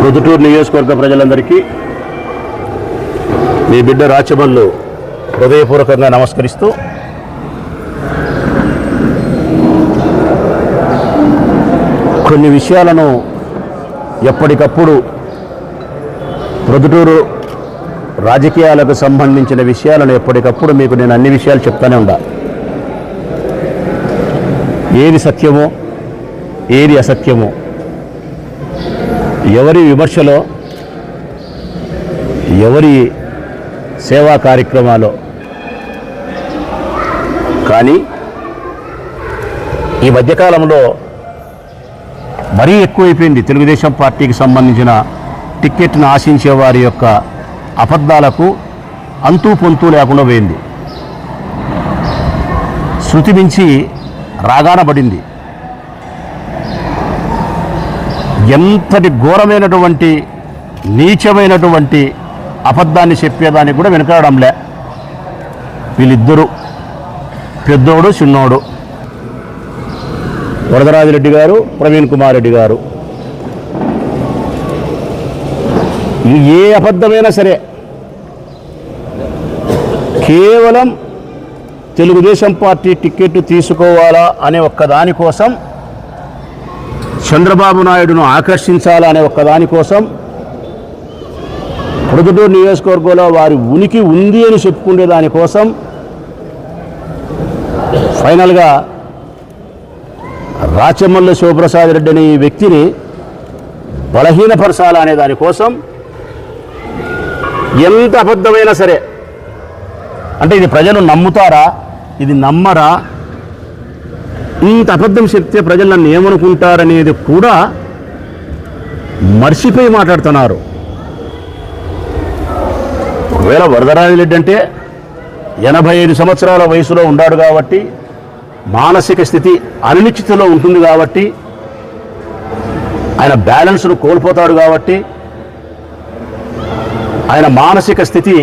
ప్రొద్దుటూరు నియోజకవర్గ ప్రజలందరికీ మీ బిడ్డ రాచమల్లు హృదయపూర్వకంగా నమస్కరిస్తూ కొన్ని విషయాలను ఎప్పటికప్పుడు ప్రొద్దుటూరు రాజకీయాలకు సంబంధించిన విషయాలను ఎప్పటికప్పుడు మీకు నేను అన్ని విషయాలు చెప్తానే ఉండా. ఏది సత్యమో ఏది అసత్యమో ఎవరి విమర్శలో ఎవరి సేవా కార్యక్రమాలో. కానీ ఈ మధ్యకాలంలో మరీ ఎక్కువైపోయింది. తెలుగుదేశం పార్టీకి సంబంధించిన టిక్కెట్ను ఆశించే వారి యొక్క అబద్ధాలకు అంతూ పొంతూ లేకుండా పోయింది. శృతి మించి రాగానబడింది ఎంతటి ఘోరమైనటువంటి నీచమైనటువంటి అబద్ధాన్ని చెప్పేదానికి కూడా వెనకాడంలే. వీళ్ళిద్దరూ పెద్దోడు చిన్నోడు. వరదరాజిరెడ్డి గారు ప్రవీణ్ కుమార్ రెడ్డి గారు. ఏ అబద్ధమైనా సరే కేవలం తెలుగుదేశం పార్టీ టికెట్ తీసుకోవాలా అనే ఒక్కదాని కోసం చంద్రబాబు నాయుడును ఆకర్షించాలనే అనే ఒక్క దానికోసం ప్రొద్దుటూరు నియోజకవర్గంలో వారి ఉనికి ఉంది అని చెప్పుకునే దానికోసం ఫైనల్గా రాచమల్ల శివప్రసాద్ రెడ్డి అనే ఈ వ్యక్తిని బలహీనపరచాలా అనే దానికోసం ఎంత అబద్ధమైనా సరే అంటే ఇది ప్రజలు నమ్ముతారా? ఇది నమ్మరా? ఇంత అబద్ధం చెప్తే ప్రజలు నన్ను ఏమనుకుంటారనేది కూడా మర్చిపోయి మాట్లాడుతున్నారు. ఒకవేళ వరదరాజిరెడ్డి అంటే ఎనభై ఐదు సంవత్సరాల వయసులో ఉన్నాడు కాబట్టి మానసిక స్థితి అనిశ్చితిలో ఉంటుంది కాబట్టి ఆయన బ్యాలెన్స్ను కోల్పోతాడు కాబట్టి ఆయన మానసిక స్థితి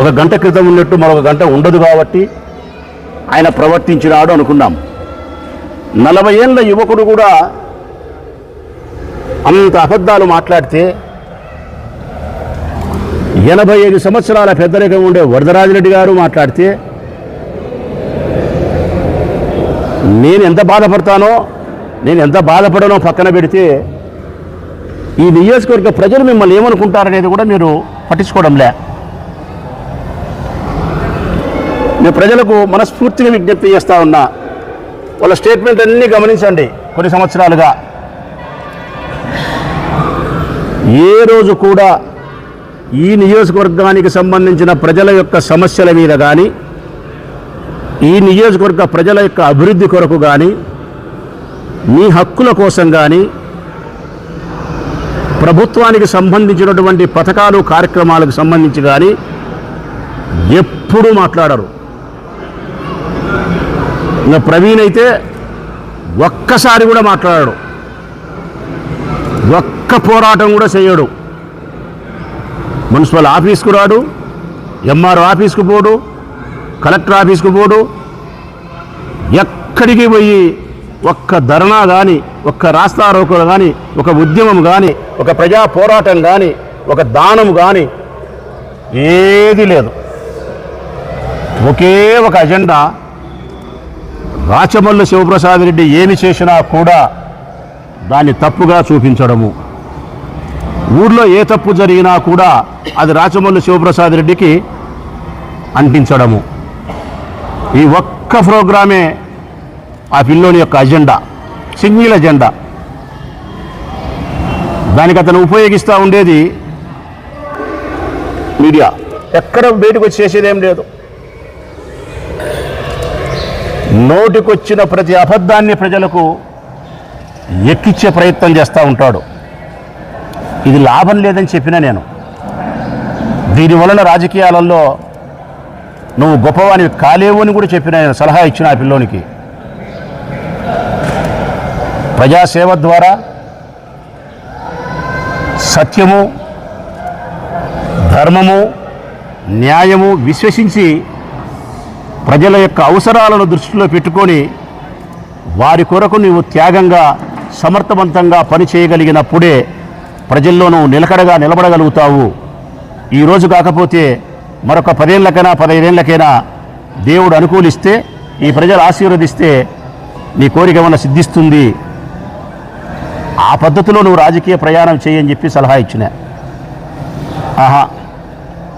ఒక గంట క్రితం ఉన్నట్టు మరొక గంట ఉండదు కాబట్టి ఆయన ప్రవర్తించినాడు అనుకున్నాం. నలభై ఏళ్ళ యువకుడు కూడా అంత అబద్ధాలు మాట్లాడితే ఎనభై ఐదు సంవత్సరాల పెద్దరికం ఉండే వరదరాజిరెడ్డి గారు మాట్లాడితే నేను ఎంత బాధపడతానో నేను ఎంత బాధపడనో పక్కన పెడితే ఈ నియోజకవర్గ ప్రజలు మిమ్మల్ని ఏమనుకుంటారనేది కూడా మీరు పట్టించుకోవడంలే నేను ప్రజలకు మనస్ఫూర్తిగా విజ్ఞప్తి చేస్తూ ఉన్నా. వాళ్ళ స్టేట్మెంట్ అన్నీ గమనించండి కొన్ని సంవత్సరాలుగా. ఏ రోజు కూడా ఈ నియోజకవర్గానికి సంబంధించిన ప్రజల యొక్క సమస్యల మీద కానీ ఈ నియోజకవర్గ ప్రజల యొక్క అభివృద్ధి కొరకు కానీ మీ హక్కుల కోసం కానీ ప్రభుత్వానికి సంబంధించినటువంటి పథకాలు కార్యక్రమాలకు సంబంధించి కానీ ఎప్పుడూ మాట్లాడరు. ఇంకా ప్రవీణ్ అయితే ఒక్కసారి కూడా మాట్లాడాడు. ఒక్క పోరాటం కూడా చేయడు. మున్సిపల్ ఆఫీస్కు రాడు ఎంఆర్ఓ ఆఫీస్కు పోడు కలెక్టర్ ఆఫీస్కు పోడు. ఎక్కడికి పోయి ఒక్క ధర్నా కానీ ఒక్క రాస్తారోకలు కానీ ఒక ఉద్యమం కానీ ఒక ప్రజా పోరాటం కానీ ఒక దానం కానీ ఏది లేదు. ఒకే ఒక అజెండా రాచమల్లు శివప్రసాద్ రెడ్డి ఏమి చేసినా కూడా దాన్ని తప్పుగా చూపించడము. ఊర్లో ఏ తప్పు జరిగినా కూడా అది రాచమల్లు శివప్రసాద్ రెడ్డికి అంటించడము. ఈ ఒక్క ప్రోగ్రామే ఆ పిల్లోని యొక్క అజెండా సింగిల్ అజెండా. దానికి అతను ఉపయోగిస్తూ ఉండేది మీడియా. ఎక్కడ బయటకు వచ్చి చేసేదేం లేదు. నోటికొచ్చిన ప్రతి అబద్ధాన్ని ప్రజలకు ఎక్కిచ్చే ప్రయత్నం చేస్తూ ఉంటాడు. ఇది లాభం లేదని చెప్పినా నేను. దీని వలన రాజకీయాలలో నువ్వు గొప్పవానివి కాలేవు అని కూడా చెప్పిన నేను సలహా ఇచ్చిన ఆ పిల్లోనికి. ప్రజాసేవ ద్వారా సత్యము ధర్మము న్యాయము విశ్వసించి ప్రజల యొక్క అవసరాలను దృష్టిలో పెట్టుకొని వారి కొరకు నీవు త్యాగంగా సమర్థవంతంగా పని చేయగలిగినప్పుడే ప్రజల్లో నువ్వు నిలకడగా నిలబడగలుగుతావు. ఈరోజు కాకపోతే మరొక పదేళ్ళకైనా పదహైదేళ్ళకైనా దేవుడు అనుకూలిస్తే ఈ ప్రజలు ఆశీర్వదిస్తే నీ కోరిక ఏమన్నా సిద్ధిస్తుంది? ఆ పద్ధతిలో నువ్వు రాజకీయ ప్రయాణం చేయని చెప్పి సలహా ఇచ్చిన. ఆహా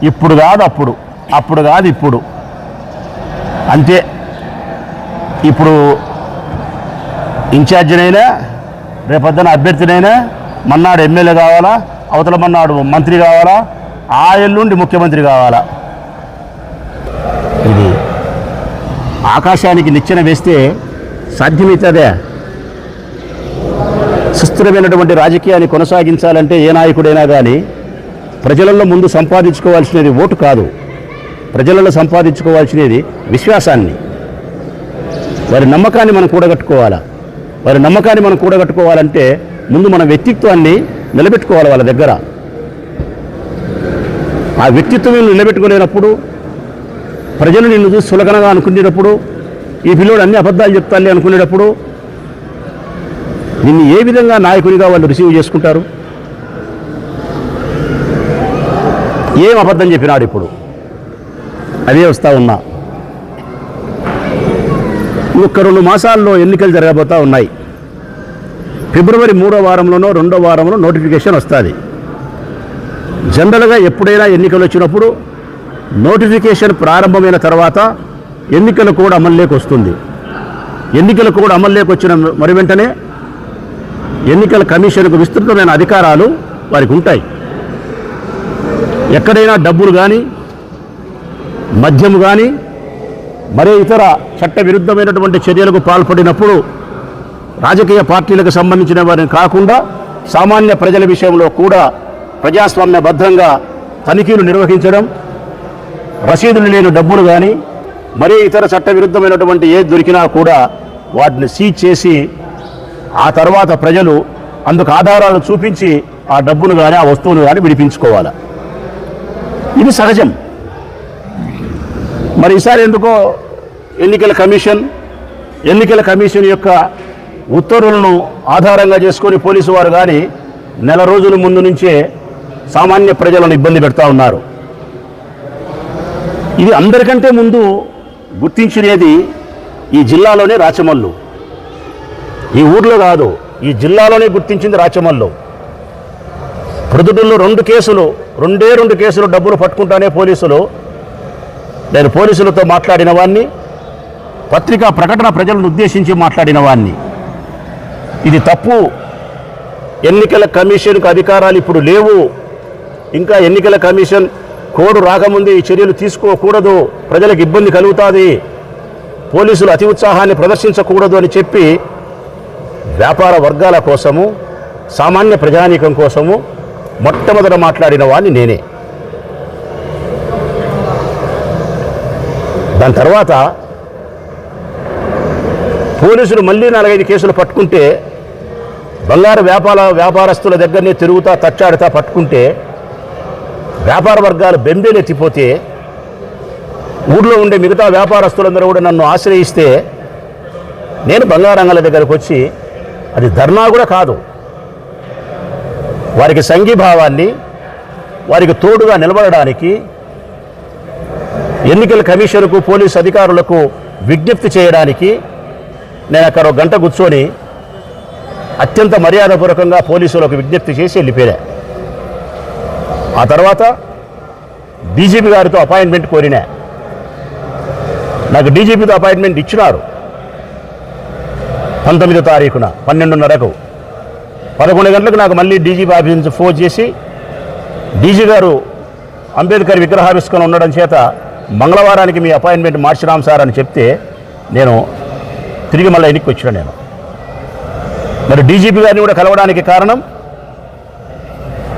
ఇప్పుడు కాదు అప్పుడు. అప్పుడు కాదు ఇప్పుడు. అంతే. ఇప్పుడు ఇన్ఛార్జినైనా రేపొద్దున అభ్యర్థినైనా మన్నాడు ఎమ్మెల్యే కావాలా అవతల మన్నాడు మంత్రి కావాలా ఆ ఎల్లుండి ముఖ్యమంత్రి కావాలా. ఇది ఆకాశానికి నిచ్చెన వేస్తే సాధ్యమవుతుందే సుస్థిరమైనటువంటి రాజకీయాన్ని కొనసాగించాలంటే ఏ నాయకుడైనా కానీ ప్రజలలో ముందు సంపాదించుకోవాల్సినది ఓటు కాదు. ప్రజలలో సంపాదించుకోవాల్సినది విశ్వాసాన్ని. వారి నమ్మకాన్ని మనం కూడగట్టుకోవాలా? వారి నమ్మకాన్ని మనం కూడగట్టుకోవాలంటే ముందు మన వ్యక్తిత్వాన్ని నిలబెట్టుకోవాలి వాళ్ళ దగ్గర. ఆ వ్యక్తిత్వం నిలబెట్టుకోలేనప్పుడు ప్రజలు నిన్ను చూసి సులగనగా అనుకునేటప్పుడు ఈ పిల్లోడు అన్ని అబద్ధాలు చెప్తాను అనుకునేటప్పుడు నిన్ను ఏ విధంగా నాయకునిగా వాళ్ళు రిసీవ్ చేసుకుంటారు? ఏం అబద్ధం చెప్పినాడు ఇప్పుడు? అదే వస్తూ ఉన్నా. ఇంకొక రెండు మాసాల్లో ఎన్నికలు జరగబోతా ఉన్నాయి. ఫిబ్రవరి మూడో వారంలోనో రెండో వారంలో నోటిఫికేషన్ వస్తుంది. జనరల్గా ఎప్పుడైనా ఎన్నికలు వచ్చినప్పుడు నోటిఫికేషన్ ప్రారంభమైన తర్వాత ఎన్నికలు కూడా అమల్లోకి వస్తుంది. ఎన్నికలు కూడా అమల్లోకి వచ్చిన మరి వెంటనే ఎన్నికల కమిషన్కు విస్తృతమైన అధికారాలు వారికి ఉంటాయి. ఎక్కడైనా డబ్బులు కానీ మద్యము కానీ మరే ఇతర చట్టవిరుద్ధమైనటువంటి చర్యలకు పాల్పడినప్పుడు రాజకీయ పార్టీలకు సంబంధించిన వారిని కాకుండా సామాన్య ప్రజల విషయంలో కూడా ప్రజాస్వామ్యబద్ధంగా తనిఖీలు నిర్వహించడం రసీదులు లేని డబ్బులు కానీ మరే ఇతర చట్టవిరుద్ధమైనటువంటి ఏది దొరికినా కూడా వాటిని సీజ్ చేసి ఆ తర్వాత ప్రజలు అందుకు ఆధారాలు చూపించి ఆ డబ్బును కానీ ఆ వస్తువును కానీ విడిపించుకోవాలి. ఇది సహజం. మరి ఈసారి ఎందుకో ఎన్నికల కమిషన్ ఎన్నికల కమిషన్ యొక్క ఉత్తర్వులను ఆధారంగా చేసుకొని పోలీసు వారు కానీ నెల రోజుల ముందు నుంచే సామాన్య ప్రజలను ఇబ్బంది పెడతా ఉన్నారు. ఇది అందరికంటే ముందు గుర్తించినది ఈ జిల్లాలోనే రాచమల్లు. ఈ ఊర్లో కాదు ఈ జిల్లాలోనే గుర్తించింది రాచమల్లు. ప్రొద్దుటూరులో రెండు కేసులు రెండే రెండు కేసులు డబ్బులు పట్టుకుంటానే పోలీసులు నేను పోలీసులతో మాట్లాడిన వాడిని పత్రికా ప్రకటన ప్రజలను ఉద్దేశించి మాట్లాడిన వాడిని ఇది తప్పు. ఎన్నికల కమిషన్కు అధికారాలు ఇప్పుడు లేవు. ఇంకా ఎన్నికల కమిషన్ కోడ్ రాకముందే ఈ చర్యలు తీసుకోకూడదు. ప్రజలకు ఇబ్బంది కలుగుతుంది. పోలీసులు అతి ఉత్సాహాన్ని ప్రదర్శించకూడదు అని చెప్పి వ్యాపార వర్గాల కోసము సామాన్య ప్రజానీకం కోసము మొట్టమొదట మాట్లాడిన వాడిని నేనే. దాని తర్వాత పోలీసులు మళ్ళీ నాలుగైదు కేసులు పట్టుకుంటే బంగారు వ్యాపార వ్యాపారస్తుల దగ్గరనే తిరుగుతా తచ్చాడుతా పట్టుకుంటే వ్యాపార వర్గాలు బెంబేలెత్తిపోతే ఊర్లో ఉండే మిగతా వ్యాపారస్తులందరూ కూడా నన్ను ఆశ్రయిస్తే నేను బంగారంగాల దగ్గరకు వచ్చి అది ధర్నా కూడా కాదు. వారికి సంఘీభావాన్ని వారికి తోడుగా నిలబడడానికి ఎన్నికల కమిషన్కు పోలీసు అధికారులకు విజ్ఞప్తి చేయడానికి నేను అక్కడ ఒక గంట కూర్చొని అత్యంత మర్యాదపూర్వకంగా పోలీసులకు విజ్ఞప్తి చేసి వెళ్ళిపోయా ఆ తర్వాత డీజీపీ గారితో అపాయింట్మెంట్ కోరినా. నాకు డీజీపీతో అపాయింట్మెంట్ ఇచ్చినారు. పంతొమ్మిదో తారీఖున పన్నెండున్నరకు. పదకొండు గంటలకు నాకు మళ్ళీ డీజీపీ ఆఫీస్ నుంచి ఫోన్ చేసి డీజీ గారు అంబేద్కర్ విగ్రహావిష్కరణ ఉండడం చేత మంగళవారానికి మీ అపాయింట్మెంట్ మార్చినాం సార్ అని చెప్తే నేను తిరిగి మళ్ళీ ఎన్నికి వచ్చిన నేను. మరి డీజీపీ గారిని కూడా కలవడానికి కారణం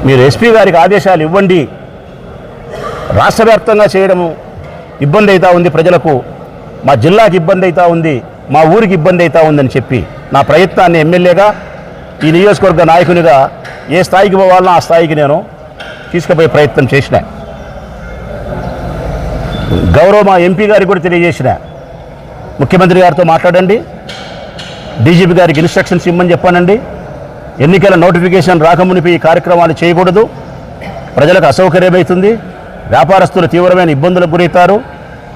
మీరు ఎస్పీ గారికి ఆదేశాలు ఇవ్వండి. రాష్ట్ర వ్యాప్తంగా ఇబ్బంది అవుతా ఉంది ప్రజలకు. మా జిల్లాకి ఇబ్బంది అవుతా ఉంది మా ఊరికి ఇబ్బంది అవుతా ఉందని చెప్పి నా ప్రయత్నాన్ని ఎమ్మెల్యేగా ఈ నియోజకవర్గ నాయకునిగా ఏ స్థాయికి పోవాలనో ఆ స్థాయికి నేను తీసుకుపోయే ప్రయత్నం చేసినా. గౌరవ మా ఎంపీ గారికి కూడా తెలియజేసిన ముఖ్యమంత్రి గారితో మాట్లాడండి. డీజీపీ గారికి ఇన్స్ట్రక్షన్స్ ఇమ్మని చెప్పానండి. ఎన్నికల నోటిఫికేషన్ రాకమునిపి ఈ కార్యక్రమాలు చేయకూడదు. ప్రజలకు అసౌకర్యమవుతుంది వ్యాపారస్తులు తీవ్రమైన ఇబ్బందులకు గురవుతారు.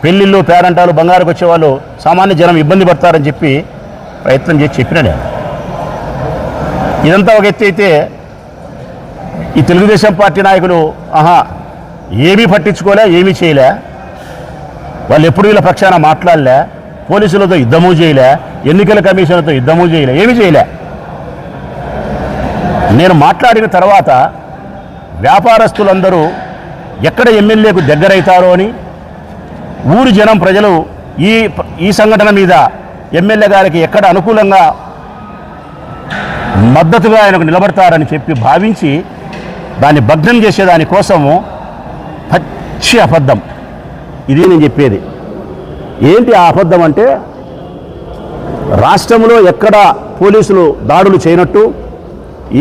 పెళ్ళిళ్ళు పేరంటాలు బంగారుకు వచ్చే వాళ్ళు సామాన్య జనం ఇబ్బంది పడతారని చెప్పి ప్రయత్నం చేసి చెప్పిన నేను. ఇదంతా ఒక ఎత్తి అయితే ఈ తెలుగుదేశం పార్టీ నాయకులు ఆహా ఏమీ పట్టించుకోలే ఏమీ చేయలే. వాళ్ళు ఎప్పుడు వీళ్ళ పక్షాన మాట్లాడలే పోలీసులతో యుద్ధము చేయలే ఎన్నికల కమిషన్తో యుద్ధము చేయలే ఏమీ చేయలే. నేను మాట్లాడిన తర్వాత వ్యాపారస్తులందరూ ఎక్కడ ఎమ్మెల్యేకు దగ్గరవుతారో అని ఊరి జనం ప్రజలు ఈ ఈ సంఘటన మీద ఎమ్మెల్యే గారికి ఎక్కడ అనుకూలంగా మద్దతుగా ఆయనకు నిలబడతారని చెప్పి భావించి దాన్ని భగ్నం చేసేదాని కోసము పచ్చి అబద్ధం. ఇది నేను చెప్పేది. ఏంటి ఆ అబద్ధం అంటే రాష్ట్రంలో ఎక్కడ పోలీసులు దాడులు చేయనట్టు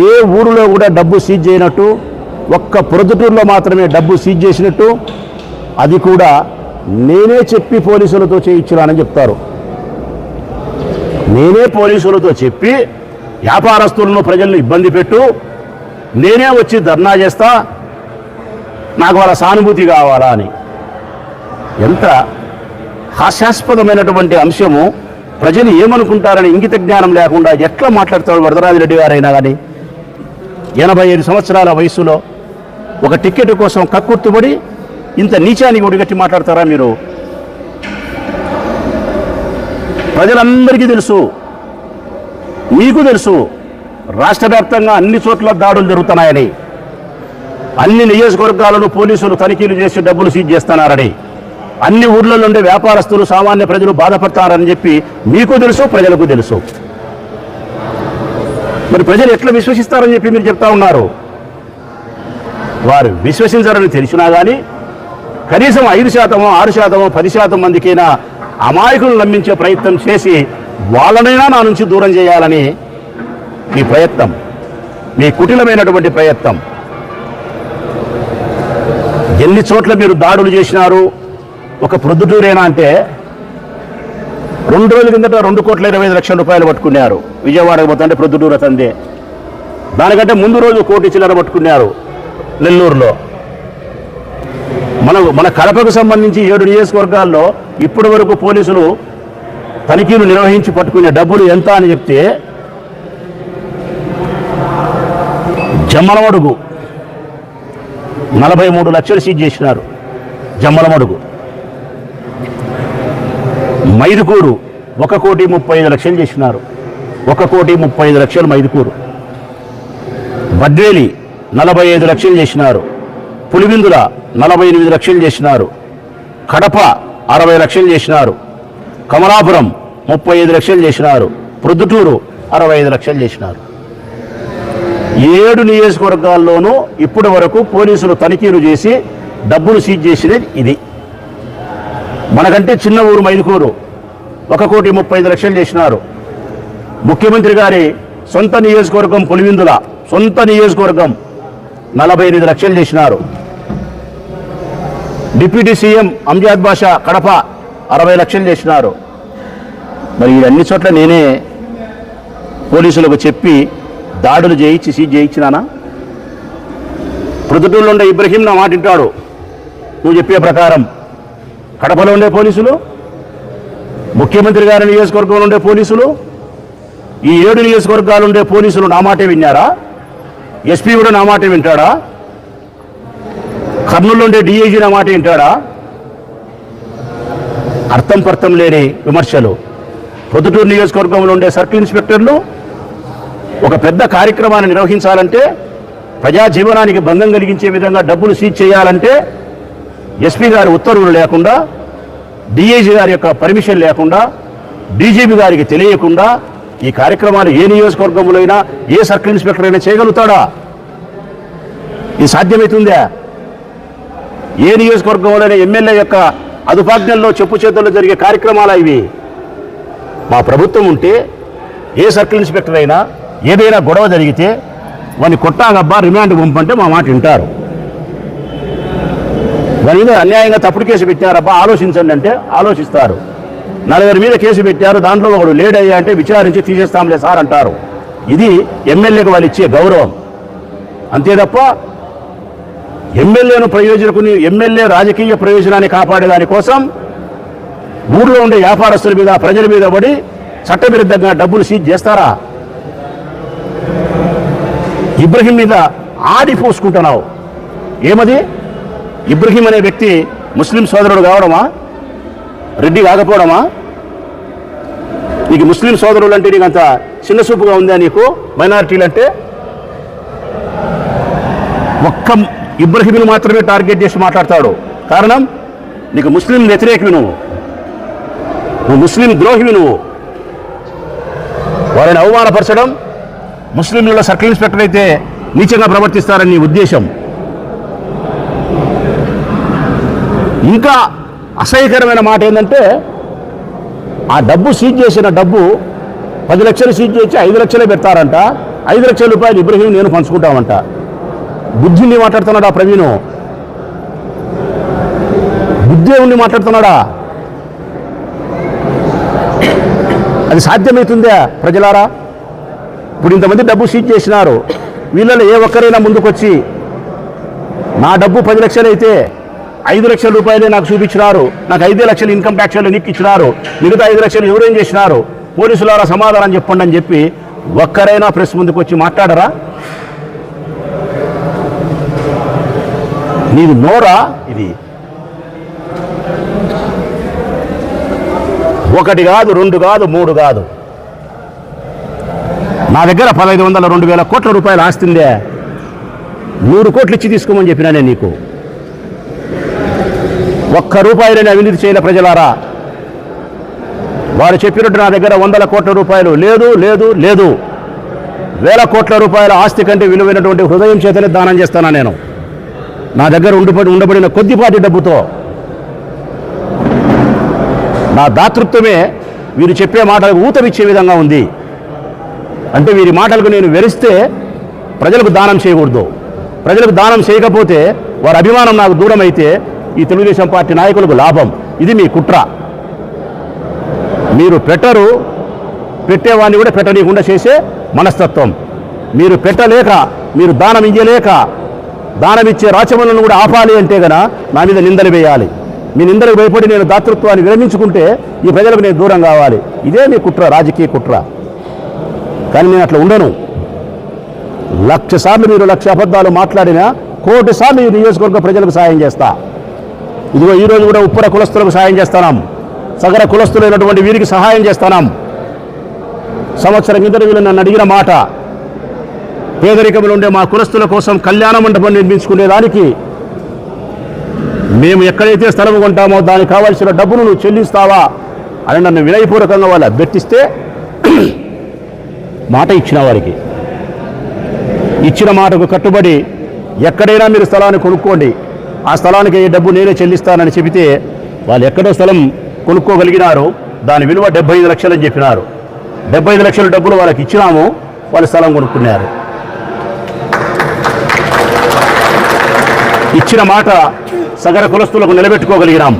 ఏ ఊరిలో కూడా డబ్బు సీజ్ చేయనట్టు ఒక్క ప్రొద్దుటూరులో మాత్రమే డబ్బు సీజ్ చేసినట్టు అది కూడా నేనే చెప్పి పోలీసులతో చేయించినానని చెప్తారు. నేనే పోలీసులతో చెప్పి వ్యాపారస్తులను ప్రజలను ఇబ్బంది పెట్టు నేనే వచ్చి ధర్నా చేస్తా నాకు వాళ్ళ సానుభూతి కావాలా అని. ఎంత హాస్యాస్పదమైనటువంటి అంశము. ప్రజలు ఏమనుకుంటారని ఇంగిత జ్ఞానం లేకుండా ఎట్లా మాట్లాడతాడు వరదరాజిరెడ్డి గారైనా కానీ ఎనభై ఐదు సంవత్సరాల వయసులో ఒక టికెట్ కోసం కక్కుర్తుబడి ఇంత నీచానికి ఒడిగట్టి మాట్లాడతారా మీరు? ప్రజలందరికీ తెలుసు మీకు తెలుసు రాష్ట్ర వ్యాప్తంగా అన్ని చోట్ల దాడులు జరుగుతున్నాయని. అన్ని నియోజకవర్గాలను పోలీసులు తనిఖీలు చేసి డబ్బులు సీజ్ చేస్తున్నారని. అన్ని ఊర్ల నుండి వ్యాపారస్తులు సామాన్య ప్రజలు బాధపడతారని చెప్పి మీకు తెలుసు ప్రజలకు తెలుసు. మరి ప్రజలు ఎట్లా విశ్వసిస్తారని చెప్పి మీరు చెప్తా ఉన్నారు? వారు విశ్వసించారని తెలిసినా కానీ కనీసం ఐదు శాతమో ఆరు శాతమో పది శాతం మందికైనా అమాయకులను నమ్మించే ప్రయత్నం చేసి వాళ్ళనైనా నా నుంచి దూరం చేయాలని మీ ప్రయత్నం మీ కుటిలమైనటువంటి ప్రయత్నం. ఎన్ని చోట్ల మీరు దాడులు చేసినారు? ఒక ప్రొద్దుటూరేనా అంటే రెండు రోజుల కిందట రెండు కోట్ల ఇరవై ఐదు లక్షల రూపాయలు పట్టుకున్నారు. విజయవాడకు పోతుంటే ప్రొద్దుటూరు తందే దానికంటే ముందు రోజు కోటి చిల్లర పట్టుకున్నారు నెల్లూరులో. మన మన కడపకు సంబంధించి ఏడు నియోజకవర్గాల్లో ఇప్పటి వరకు పోలీసులు తనిఖీలు నిర్వహించి పట్టుకునే డబ్బులు ఎంత అని చెప్తే జమ్మలమడుగు నలభై మూడు లక్షలు సీజ్ చేసినారు. జమ్మలమడుగు. మైదుకూరు ఒక కోటి ముప్పై ఐదు లక్షలు చేసినారు. ఒక కోటి ముప్పై ఐదు లక్షలు మైదుకూరు. బద్వేలి నలభై ఐదు లక్షలు చేసినారు. పులివిందుల నలభై ఎనిమిది లక్షలు చేసినారు. కడప అరవై లక్షలు చేసినారు. కమలాపురం ముప్పై ఐదు లక్షలు చేసినారు. ప్రొద్దుటూరు అరవై ఐదు లక్షలు చేసినారు. ఏడు నియోజకవర్గాల్లోనూ ఇప్పటి వరకు పోలీసులు తనిఖీలు చేసి డబ్బులు సీజ్ చేసినది ఇది. మనకంటే చిన్న ఊరు మైదుకూరు ఒక కోటి ముప్పై ఐదు లక్షలు చేసినారు. ముఖ్యమంత్రి గారి సొంత నియోజకవర్గం పులివిందుల సొంత నియోజకవర్గం నలభై ఎనిమిది లక్షలు చేసినారు. డిప్యూటీ సీఎం అంజాద్ బాషా కడప అరవై లక్షలు చేసినారు. మరి అన్ని చోట్ల నేనే పోలీసులకు చెప్పి దాడులు చేయించి సీజ్ చేయించినానా? ప్రొద్దుటూళ్ళు ఉండే ఇబ్రహీం నా మాట వింటాడు. నువ్వు చెప్పే ప్రకారం కడపలో ఉండే పోలీసులు ముఖ్యమంత్రి గారి నియోజకవర్గంలో ఉండే పోలీసులు ఈ ఏడు నియోజకవర్గాలు ఉండే పోలీసులు నా మాటే విన్నారా? ఎస్పీ కూడా నా మాటే వింటాడా? కర్నూలు ఉండే డిఐజీ నా మాట వింటాడా? అర్థం పర్థం లేని విమర్శలు. పొద్దుటూరు నియోజకవర్గంలో ఉండే సర్కిల్ ఇన్స్పెక్టర్లు ఒక పెద్ద కార్యక్రమాన్ని నిర్వహించాలంటే ప్రజా జీవనానికి భంగం కలిగించే విధంగా డబ్బులు సీజ్ చేయాలంటే ఎస్పీ గారి ఉత్తర్వులు లేకుండా డిఐజీ గారి యొక్క పర్మిషన్ లేకుండా డీజీపీ గారికి తెలియకుండా ఈ కార్యక్రమాలు ఏ నియోజకవర్గంలో అయినా ఏ సర్కిల్ ఇన్స్పెక్టర్ అయినా చేయగలుగుతాడా? ఇది సాధ్యమవుతుందా ఏ నియోజకవర్గంలోనే ఎమ్మెల్యే యొక్క అదుపాజ్ఞల్లో చెప్పు చేతుల్లో జరిగే కార్యక్రమాలు ఇవి? మా ప్రభుత్వం ఉంటే ఏ సర్కిల్ ఇన్స్పెక్టర్ అయినా ఏదైనా గొడవ జరిగితే వాడిని కొట్టాగబ్బా రిమాండ్ పంపంటే మా మాట వింటారు. దాని మీద అన్యాయంగా తప్పుడు కేసు పెట్టారబ్బా ఆలోచించండి అంటే ఆలోచిస్తారు. నలుగురి మీద కేసు పెట్టారు దాంట్లో ఒకడు లేట్ అయ్యా అంటే విచారించి తీసేస్తాంలే సార్ అంటారు. ఇది ఎమ్మెల్యేకి వాళ్ళు ఇచ్చే గౌరవం. అంతే తప్ప ఎమ్మెల్యేను ప్రయోజనకుని ఎమ్మెల్యే రాజకీయ ప్రయోజనాన్ని కాపాడే దానికోసం ఊళ్ళో ఉండే వ్యాపారస్తుల మీద ప్రజల మీద పడి చట్టవిరుద్ధంగా డబ్బులు సీజ్ చేస్తారా? ఇబ్రహీం మీద ఆడి పోసుకుంటున్నావు. ఏమది? ఇబ్రహీం అనే వ్యక్తి ముస్లిం సోదరుడు కావడమా? రెడ్డి కాకపోవడమా? నీకు ముస్లిం సోదరులు అంటే నీకు అంత చిన్న చూపుగా ఉందా నీకు? మైనారిటీలు అంటే ఒక్క ఇబ్రహీంను మాత్రమే టార్గెట్ చేసి మాట్లాడతాడు. కారణం? నీకు ముస్లిం వ్యతిరేకవి నువ్వు. నువ్వు ముస్లిం ద్రోహివి నువ్వు. వారిని అవమానపరచడం ముస్లింలలో సర్కిల్ ఇన్స్పెక్టర్ అయితే నీచంగా ప్రవర్తిస్తారని నీ ఉద్దేశం. ఇంకా అసహ్యకరమైన మాట ఏంటంటే ఆ డబ్బు సీజ్ చేసిన డబ్బు పది లక్షలు సీజ్ చేసి ఐదు లక్షలే పెడతారంట. ఐదు లక్షల రూపాయలు ఇబ్రహీం నేను పంచుకుంటామంట. బుద్ధిని మాట్లాడుతున్నాడా ప్రవీణు? బుద్ధే మాట్లాడుతున్నాడా? అది సాధ్యమవుతుందా ప్రజలారా? ఇప్పుడు ఇంతమంది డబ్బు సీజ్ చేసినారు. వీళ్ళలో ఏ ఒక్కరైనా ముందుకొచ్చి నా డబ్బు పది లక్షలు అయితే ఐదు లక్షల రూపాయలే నాకు చూపించినారు. నాకు ఐదు లక్షలు ఇన్కమ్ ట్యాక్స్ నిక్కి ఇచ్చినారు మిగతా ఐదు లక్షలు ఎవరేం చేసినారు? పోలీసులారా సమాధానం చెప్పండి అని చెప్పి ఒక్కరైనా ప్రెస్ ముందుకు వచ్చి మాట్లాడరా? నీది నోరా? ఇది ఒకటి కాదు రెండు కాదు మూడు కాదు. నా దగ్గర పదహైదు వందల రెండు వేల కోట్ల రూపాయలు ఆస్తుందే నూరు కోట్లు ఇచ్చి తీసుకోమని చెప్పినా నేను నీకు. ఒక్క రూపాయలని అవినీతి చేయలే ప్రజలారా. వారు చెప్పినట్టు నా దగ్గర వందల కోట్ల రూపాయలు లేదు లేదు లేదు. వేల కోట్ల రూపాయల ఆస్తి కంటే విలువైనటువంటి హృదయం చేతనే దానం చేస్తానా నేను? నా దగ్గర ఉండిపడి ఉండబడిన కొద్దిపాటి డబ్బుతో. నా దాతృత్వమే వీరు చెప్పే మాటలకు ఊతమిచ్చే విధంగా ఉంది. అంటే వీరి మాటలకు నేను వెరిస్తే ప్రజలకు దానం చేయకూడదు. ప్రజలకు దానం చేయకపోతే వారి అభిమానం నాకు దూరమైతే ఈ తెలుగుదేశం పార్టీ నాయకులకు లాభం. ఇది మీ కుట్ర. మీరు పెట్టరు పెట్టేవాడిని కూడా పెట్టనీయకుండా చేసే మనస్తత్వం. మీరు పెట్టలేక మీరు దానం ఇయ్యలేక దానం ఇచ్చే రాచమలను కూడా ఆపాలి అంటే గన నా మీద నిందలు వేయాలి. మీ నిందలకు భయపడి నేను దాతృత్వాన్ని విరమించుకుంటే ఈ ప్రజలకు నేను దూరం కావాలి. ఇదే మీ కుట్ర రాజకీయ కుట్ర. కానీ నేను అట్లా ఉండను. లక్ష సార్లు మీరు లక్ష అబద్ధాలు మాట్లాడినా కోటి సార్లు ఈ నియోజకవర్గ ప్రజలకు సాయం చేస్తా. ఇదిగో ఈరోజు కూడా ఉప్పర కులస్తులకు సాయం చేస్తున్నాం సగర కులస్తులైనటువంటి వీరికి సహాయం చేస్తున్నాం సంవత్సరం కిందట వీళ్ళు నన్ను అడిగిన మాట పేదరికంలో ఉండే మా కులస్తుల కోసం కళ్యాణ మండపం నిర్మించుకునేదానికి మేము ఎక్కడైతే స్థలం కొంటామో దానికి కావాల్సిన డబ్బును నువ్వు చెల్లిస్తావా అని నన్ను వినయపూర్వకంగా వాళ్ళు అభ్యర్థిస్తే మాట ఇచ్చిన వారికి. ఇచ్చిన మాటకు కట్టుబడి ఎక్కడైనా మీరు స్థలాన్ని కొనుక్కోండి. ఆ స్థలానికి ఈ డబ్బు నేనే చెల్లిస్తానని చెబితే వాళ్ళు ఎక్కడో స్థలం కొనుక్కోగలిగినారు. దాని విలువ డెబ్బై ఐదు లక్షలని చెప్పినారు. డెబ్బై ఐదు లక్షల డబ్బులు వాళ్ళకి ఇచ్చినాము. వాళ్ళు స్థలం కొనుక్కున్నారు. ఇచ్చిన మాట సగర కులస్తులకు నిలబెట్టుకోగలిగినాం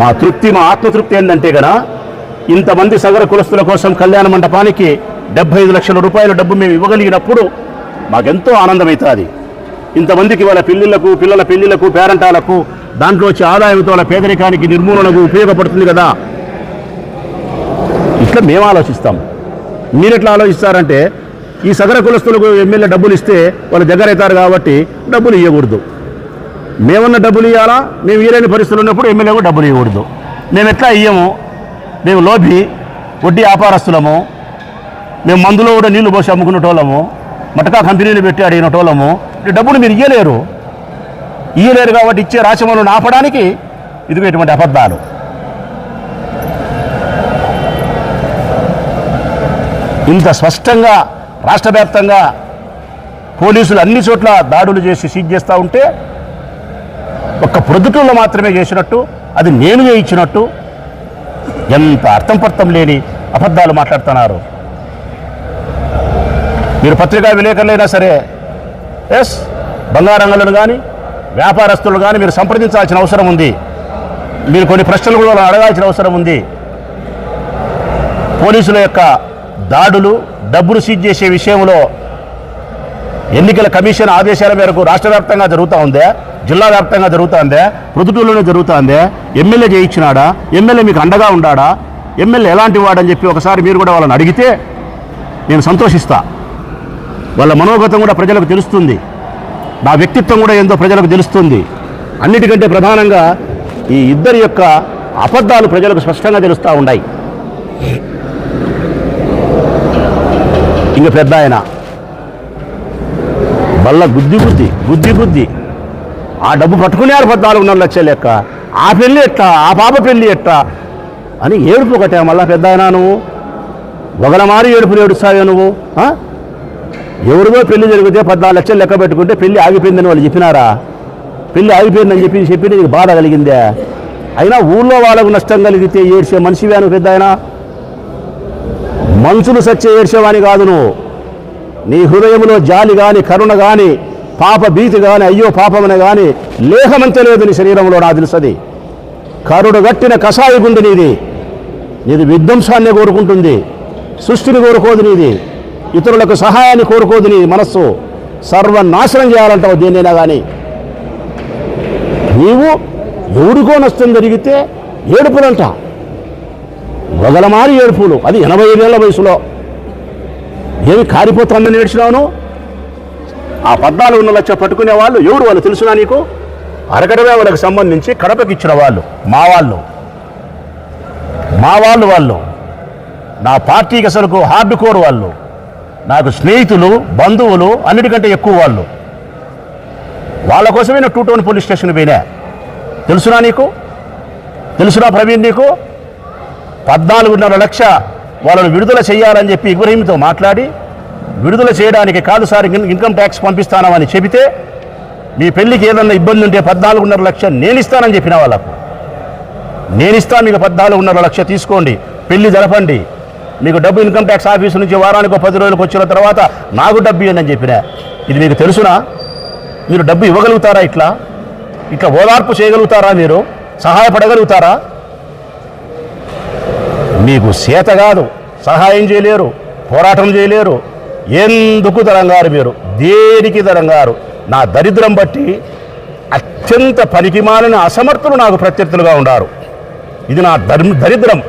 మా తృప్తి మా ఆత్మతృప్తి ఏంటంటే కదా ఇంతమంది సగర కులస్తుల కోసం కళ్యాణ మండపానికి డెబ్బై ఐదు లక్షల రూపాయల డబ్బు మేము ఇవ్వగలిగినప్పుడు మాకెంతో ఆనందమవుతుంది. ఇంతమందికి వాళ్ళ పిల్లలకు పిల్లల పెళ్ళిళ్ళకు పేరంటాలకు దాంట్లో వచ్చే ఆదాయంతో వాళ్ళ పేదరికానికి నిర్మూలనకు ఉపయోగపడుతుంది కదా. ఇట్లా మేము ఆలోచిస్తాం. మీరు ఎట్లా ఆలోచిస్తారంటే ఈ సగర కులస్తులకు ఎమ్మెల్యే డబ్బులు ఇస్తే వాళ్ళు దగ్గరవుతారు కాబట్టి డబ్బులు ఇవ్వకూడదు మేమన్న డబ్బులు ఇవ్వాలా మేము ఇవ్వలేని పరిస్థితులు ఉన్నప్పుడు ఎమ్మెల్యేకు డబ్బులు ఇవ్వకూడదు మేము ఎట్లా ఇయ్యము? మేము లోభి వడ్డీ వ్యాపారస్తులము. మేము మందులో కూడా నీళ్ళు పోసి అమ్ముకునేటోళ్ళము. మటకా కంపెనీలు పెట్టి అడిగినటోళ్ళము ఈ డబ్బులు మీరు ఇయ్యలేరు. ఇయ్యలేరు కాబట్టి ఇచ్చే రాచమలను ఆపడానికి ఇదిగో ఇటువంటి అబద్ధాలు. ఇంత స్పష్టంగా రాష్ట్ర వ్యాప్తంగా పోలీసులు అన్ని చోట్ల దాడులు చేసి సీజ్ చేస్తూ ఉంటే ఒక్క ప్రొద్దుటూరులో మాత్రమే చేసినట్టు అది నేను చేయించినట్టు ఎంత అర్థం పర్థం లేని అబద్ధాలు మాట్లాడుతున్నారు. మీరు పత్రికా విలేకరులైనా సరే ఎస్ బంగారంగలను కానీ వ్యాపారస్తులు కానీ మీరు సంప్రదించాల్సిన అవసరం ఉంది. మీరు కొన్ని ప్రశ్నలు కూడా అడగాల్సిన అవసరం ఉంది. పోలీసుల యొక్క దాడులు డబ్బులు సీజ్ చేసే విషయంలో ఎన్నికల కమిషన్ ఆదేశాల మేరకు రాష్ట్ర వ్యాప్తంగా జరుగుతూ ఉందే జిల్లా వ్యాప్తంగా జరుగుతుందే ప్రొద్దుటూరులోనే జరుగుతుందే ఎమ్మెల్యే చేయించినాడా ఎమ్మెల్యే మీకు అండగా ఉండాడా ఎమ్మెల్యే ఎలాంటి వాడని చెప్పి ఒకసారి మీరు కూడా వాళ్ళని అడిగితే నేను సంతోషిస్తా. వాళ్ళ మనోగతం కూడా ప్రజలకు తెలుస్తుంది. నా వ్యక్తిత్వం కూడా ఏందో ప్రజలకు తెలుస్తుంది. అన్నిటికంటే ప్రధానంగా ఈ ఇద్దరి యొక్క అబద్ధాలు ప్రజలకు స్పష్టంగా తెలుస్తూ ఉన్నాయి. ఇంక పెద్ద ఆయన. బల్ల గుద్ది బుద్ధి గుద్ది బుద్ధి ఆ డబ్బు పట్టుకునేవారు పద్నాలుగున్నర లక్షలు లెక్క. ఆ పెళ్ళి ఎట్టా? ఆ పాప పెళ్ళి ఎట్టా? అని ఏడుపు ఒకటే మళ్ళా పెద్ద ఆయన నువ్వు. ఒకలమారి ఏడుపులు ఏడుస్తావే నువ్వు ఎవరిదో పెళ్ళి జరిగితే పద్నాలుగు లక్షలు లెక్క పెట్టుకుంటే పెళ్ళి ఆగిపోయిందని వాళ్ళు చెప్పినారా? పెళ్ళి ఆగిపోయిందని చెప్పి చెప్పి నీకు బాధ కలిగిందే? అయినా ఊళ్ళో వాళ్ళకు నష్టం కలిగితే ఏడ్చే మనిషివే నువ్వు పెద్ద ఆయన? మనుషులు సచ్చే ఏడ్చేవాని కాదు నువ్వు. నీ హృదయంలో జాలి కానీ కరుణ కానీ పాప భీతి కానీ అయ్యో పాపమని కానీ లేహమంతే లేదు నీ శరీరంలో నా తెలుసది. కరుడు గట్టిన కషాయ గుండె నీది. నీది విధ్వంసాన్ని కోరుకుంటుంది. సృష్టిని కోరుకోదు నీది. ఇతరులకు సహాయాన్ని కోరుకోదు నీ మనస్సు. సర్వనాశనం చేయాలంటావు దేన్నైనా కానీ నీవు ఎవరికో నష్టం జరిగితే ఏడుపులంట. వదలమారి ఏడుపులు. అది ఎనభై ఏళ్ళ వయసులో. ఏమి కారిపోతుందని నేర్చినావును ఆ పద్నాలుగు ఉన్న లక్ష పట్టుకునే వాళ్ళు ఎవరు వాళ్ళు తెలుసునా నీకు? అరకడవే వాళ్ళకి సంబంధించి కడపకి ఇచ్చిన వాళ్ళు. మా వాళ్ళు. మా వాళ్ళు వాళ్ళు. నా పార్టీకి అసలు హార్డ్ కోర్ వాళ్ళు. నాకు స్నేహితులు బంధువులు అన్నిటికంటే ఎక్కువ వాళ్ళు. వాళ్ళ కోసమే నేను టూ టౌన్ పోలీస్ స్టేషన్ పోయినా. తెలుసునా నీకు? తెలుసునా ప్రవీణ్ నీకు? పద్నాలుగున్నర లక్ష వాళ్ళను విడుదల చేయాలని చెప్పి ఇబ్రహీంతో మాట్లాడి విడుదల చేయడానికి కాదు సార్ ఇన్కమ్ ట్యాక్స్ పంపిస్తానని చెబితే మీ పెళ్ళికి ఏదన్నా ఇబ్బంది ఉంటే పద్నాలుగున్నర లక్ష నేను ఇస్తానని చెప్పిన వాళ్ళకు. నేను ఇస్తాను మీకు పద్నాలుగున్నర లక్ష తీసుకోండి పెళ్ళి జరపండి. మీకు డబ్బు ఇన్కమ్ ట్యాక్స్ ఆఫీస్ నుంచి వారానికి పది రోజులకు వచ్చిన తర్వాత నాకు డబ్బు ఇవ్వండి అని చెప్పిన. ఇది మీకు తెలుసునా? మీరు డబ్బు ఇవ్వగలుగుతారా ఇట్లా? ఇట్లా ఓదార్పు చేయగలుగుతారా మీరు? సహాయపడగలుగుతారా? మీకు సేత కాదు. సహాయం చేయలేరు. పోరాటం చేయలేరు. ఎందుకు తరంగారు మీరు? దేనికి తరంగారు నా దరిద్రం బట్టి అత్యంత పనికిమాలిన అసమర్థులు నాకు ప్రత్యర్థులుగా ఉండారు. ఇది నా దరిద్రం.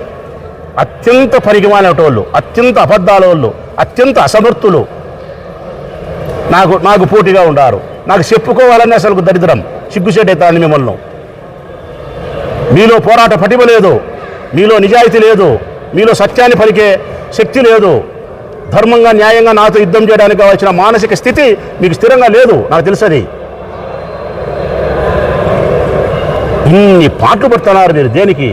అత్యంత పనికిమాలినటోళ్ళు అత్యంత అబద్ధాల వాళ్ళు అత్యంత అసమర్థులు నాకు నాకు పోటీగా ఉండారు. నాకు చెప్పుకోవాలని అసలు దరిద్రం సిగ్గుసేటైతాను మిమ్మల్ని. మీలో పోరాట పటిమ లేదు మీలో నిజాయితీ లేదు మీలో సత్యాన్ని పలికే శక్తి లేదు. ధర్మంగా న్యాయంగా నాతో యుద్ధం చేయడానికి కావాల్సిన మానసిక స్థితి మీకు స్థిరంగా లేదు నాకు తెలుసది. ఇన్ని పాటలు పడుతున్నారు మీరు దేనికి?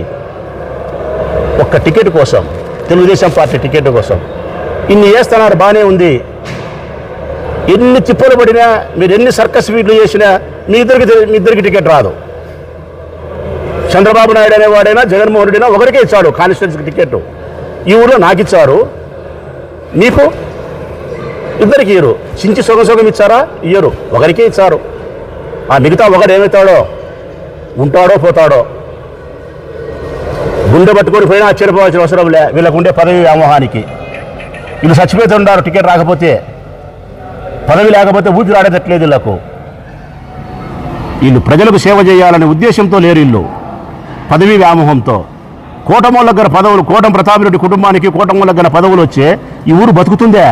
ఒక్క టికెట్ కోసం తెలుగుదేశం పార్టీ టికెట్ కోసం. ఇన్ని చేస్తున్నారు బాగానే ఉంది. ఎన్ని చిప్పలు పడినా మీరు ఎన్ని సర్కస్ వీట్లు చేసినా మీ ఇద్దరికి మీ ఇద్దరికి టికెట్ రాదు. చంద్రబాబు నాయుడు అనేవాడైనా జగన్మోహన్ రెడ్డి ఒకరికే ఇచ్చాడు కాన్స్టిట్యూన్సీకి టికెట్. ఈ ఊళ్ళో నాకు ఇచ్చారు. నీకు ఇద్దరికి ఇయ్యరు. చించి సొగం సొగం ఇచ్చారా? ఇయ్యరు. ఒకరికే ఇచ్చారు. ఆ మిగతా ఒకడు ఏమవుతాడో? ఉంటాడో పోతాడో? గుండె పట్టుకొని పోయినా ఆశ్చర్యపోవాల్సిన అవసరం లే. వీళ్ళకు ఉండే పదవి వ్యామోహానికి. వీళ్ళు చచ్చిపోతుండారు టికెట్ రాకపోతే. పదవి లేకపోతే ఊపిరి ఆడేటట్లేదు వీళ్ళకు. వీళ్ళు ప్రజలకు సేవ చేయాలనే ఉద్దేశంతో లేరు వీళ్ళు. పదవి వ్యామోహంతో. కోటమూల దగ్గర పదవులు కోటం ప్రతాపిరెడ్డి కుటుంబానికి కోటమూల దగ్గర పదవులు వచ్చే ఈ ఊరు బతుకుతుందే?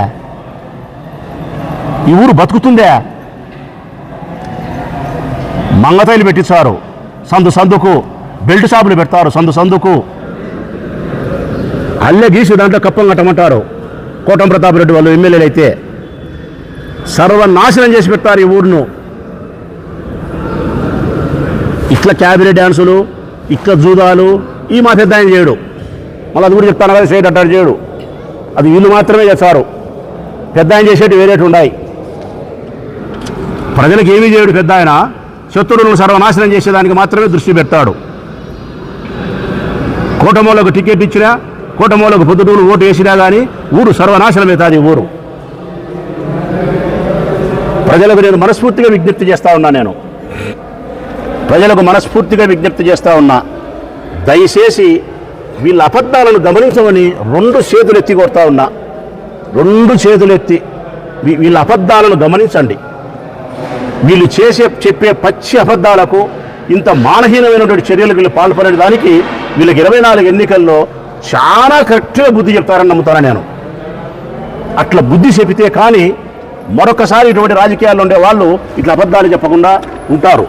ఈ ఊరు బతుకుతుందే? మంగతైలు పెట్టించారు. సందు సందుకు బెల్ట్ షాపులు పెడతారు సందు సందుకు. అల్లె గీసి దాంట్లో కప్పం కట్టమంటారు. కోటం ప్రతాప్ రెడ్డి వాళ్ళు ఎమ్మెల్యేలు అయితే. సర్వనాశనం చేసి పెట్టారు ఈ ఊరును. ఇట్లా క్యాబినెట్ డ్యాన్సులు ఇట్లా జూదాలు ఈ మా పెద్ద ఆయన చేయడు. మళ్ళీ అది కూడా చెప్తాను కదా చేయడు అంటాడు చేయడు. అది వీళ్ళు మాత్రమే చేస్తారు. పెద్ద ఆయన చేసేటి వేరేటి ఉన్నాయి. ప్రజలకు ఏమీ చేయడు పెద్ద ఆయన. శత్రువులను సర్వనాశనం చేసేదానికి మాత్రమే దృష్టి పెడతాడు. కోటమూలకు టికెట్ ఇచ్చినా కోటమూలకు పొద్దుటూరు ఓటు వేసినా కానీ ఊరు సర్వనాశనమవుతుంది ఊరు. ప్రజలకు నేను మనస్ఫూర్తిగా విజ్ఞప్తి చేస్తూ ఉన్నా నేను. ప్రజలకు మనస్ఫూర్తిగా విజ్ఞప్తి చేస్తూ ఉన్నా. దయచేసి వీళ్ళ అబద్ధాలను గమనించమని రెండు చేతులు ఎత్తి కొడతా ఉన్నా. రెండు చేతులు ఎత్తి వీళ్ళ అబద్ధాలను గమనించండి. వీళ్ళు చేసే చెప్పే పచ్చి అబద్ధాలకు ఇంత మానహీనమైనటువంటి చర్యలకు వీళ్ళు పాల్పడే దానికి వీళ్ళకి ఇరవై నాలుగు ఎన్నికల్లో చాలా కరెక్ట్గా బుద్ధి చెప్తారని నమ్ముతాను నేను. అట్లా బుద్ధి చెబితే కానీ మరొకసారి ఇటువంటి రాజకీయాల్లో ఉండే వాళ్ళు ఇట్లా అబద్ధాలు చెప్పకుండా ఉంటారు.